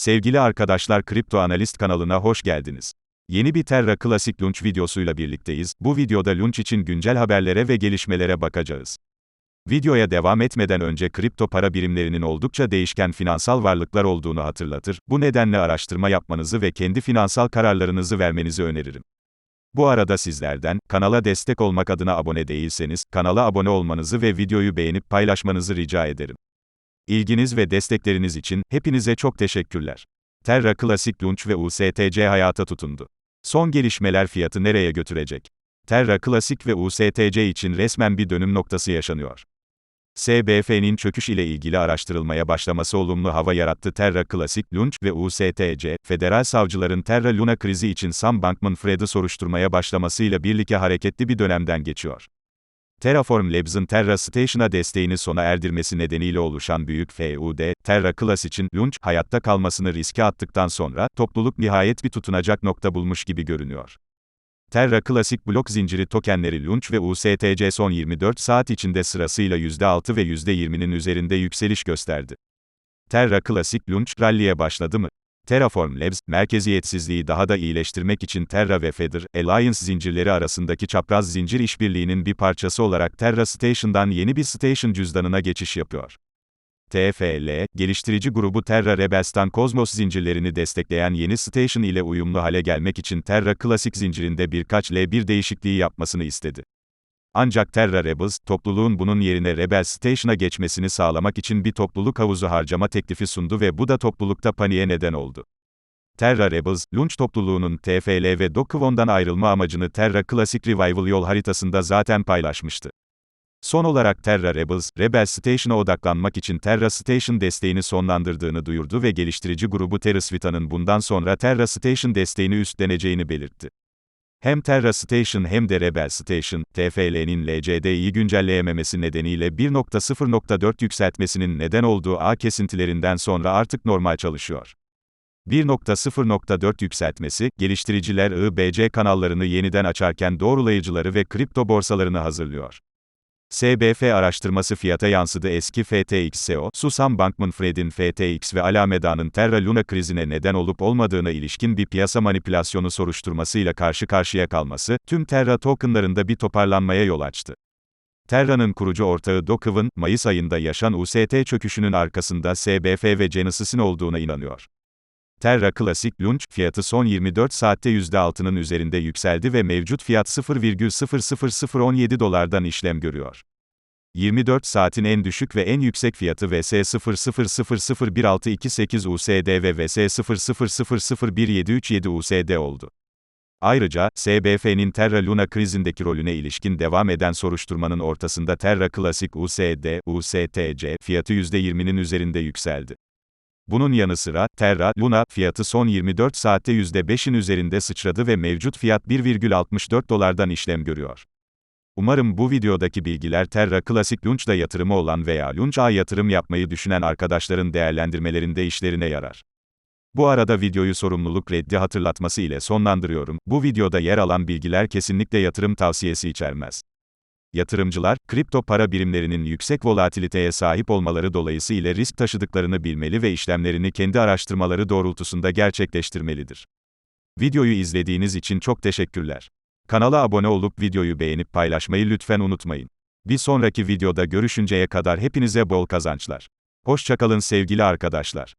Sevgili arkadaşlar Kripto Analist kanalına hoş geldiniz. Yeni bir Terra Classic Launch videosuyla birlikteyiz. Bu videoda Launch için güncel haberlere ve gelişmelere bakacağız. Videoya devam etmeden önce kripto para birimlerinin oldukça değişken finansal varlıklar olduğunu hatırlatır. Bu nedenle araştırma yapmanızı ve kendi finansal kararlarınızı vermenizi öneririm. Bu arada sizlerden, kanala destek olmak adına abone değilseniz, kanala abone olmanızı ve videoyu beğenip paylaşmanızı rica ederim. İlginiz ve destekleriniz için hepinize çok teşekkürler. Terra Classic Launch ve USTC hayata tutundu. Son gelişmeler fiyatı nereye götürecek? Terra Classic ve USTC için resmen bir dönüm noktası yaşanıyor. SBF'nin çöküş ile ilgili araştırılmaya başlaması olumlu hava yarattı. Terra Classic, Launch ve USTC, federal savcıların Terra Luna krizi için Sam Bankman-Fried'i soruşturmaya başlamasıyla birlikte hareketli bir dönemden geçiyor. Terraform Labs'ın Terra Station'a desteğini sona erdirmesi nedeniyle oluşan büyük FUD, Terra Class için Launch, hayatta kalmasını riske attıktan sonra, topluluk nihayet bir tutunacak nokta bulmuş gibi görünüyor. Terra Classic blok zinciri tokenleri Launch ve USTC son 24 saat içinde sırasıyla %6 ve %20'nin üzerinde yükseliş gösterdi. Terra Classic Launch, ralliye başladı mı? Terraform Labs, merkeziyetsizliği daha da iyileştirmek için Terra ve Feather, Alliance zincirleri arasındaki çapraz zincir işbirliğinin bir parçası olarak Terra Station'dan yeni bir Station cüzdanına geçiş yapıyor. TFL, geliştirici grubu Terra Rebels'tan Cosmos zincirlerini destekleyen yeni Station ile uyumlu hale gelmek için Terra Classic zincirinde birkaç L1 değişikliği yapmasını istedi. Ancak Terra Rebels, topluluğun bunun yerine Rebel Station'a geçmesini sağlamak için bir topluluk havuzu harcama teklifi sundu ve bu da toplulukta paniğe neden oldu. Terra Rebels, Launch topluluğunun TFL ve Dokuvon'dan ayrılma amacını Terra Classic Revival yol haritasında zaten paylaşmıştı. Son olarak Terra Rebels, Rebel Station'a odaklanmak için Terra Station desteğini sonlandırdığını duyurdu ve geliştirici grubu TerraSvita'nın bundan sonra Terra Station desteğini üstleneceğini belirtti. Hem Terra Station hem de Rebel Station, TFL'nin LCD'yi güncelleyememesi nedeniyle 1.0.4 yükseltmesinin neden olduğu ağ kesintilerinden sonra artık normal çalışıyor. 1.0.4 yükseltmesi, geliştiriciler IBC kanallarını yeniden açarken doğrulayıcıları ve kripto borsalarını hazırlıyor. SBF araştırması fiyata yansıdı eski FTX CEO, Susam Bankman-Fried'in FTX ve Alameda'nın Terra Luna krizine neden olup olmadığına ilişkin bir piyasa manipülasyonu soruşturmasıyla karşı karşıya kalması, tüm Terra tokenlarında bir toparlanmaya yol açtı. Terra'nın kurucu ortağı Dokıv'ın, Mayıs ayında yaşan UST çöküşünün arkasında SBF ve Genesis'in olduğuna inanıyor. Terra Classic Launch fiyatı son 24 saatte %6'nın üzerinde yükseldi ve mevcut fiyat 0,00017 dolardan işlem görüyor. 24 saatin en düşük ve en yüksek fiyatı VS 0001628 USD ve VS 0001737 USD oldu. Ayrıca, SBF'nin Terra Luna krizindeki rolüne ilişkin devam eden soruşturmanın ortasında Terra Classic USD, USTC fiyatı %20'nin üzerinde yükseldi. Bunun yanı sıra, Terra, Luna, fiyatı son 24 saatte %5'in üzerinde sıçradı ve mevcut fiyat 1,64 dolardan işlem görüyor. Umarım bu videodaki bilgiler Terra Classic Launch'da yatırımı olan veya Launch'a yatırım yapmayı düşünen arkadaşların değerlendirmelerinde işlerine yarar. Bu arada videoyu sorumluluk reddi hatırlatması ile sonlandırıyorum. Bu videoda yer alan bilgiler kesinlikle yatırım tavsiyesi içermez. Yatırımcılar, kripto para birimlerinin yüksek volatiliteye sahip olmaları dolayısıyla risk taşıdıklarını bilmeli ve işlemlerini kendi araştırmaları doğrultusunda gerçekleştirmelidir. Videoyu izlediğiniz için çok teşekkürler. Kanala abone olup videoyu beğenip paylaşmayı lütfen unutmayın. Bir sonraki videoda görüşünceye kadar hepinize bol kazançlar. Hoşçakalın sevgili arkadaşlar.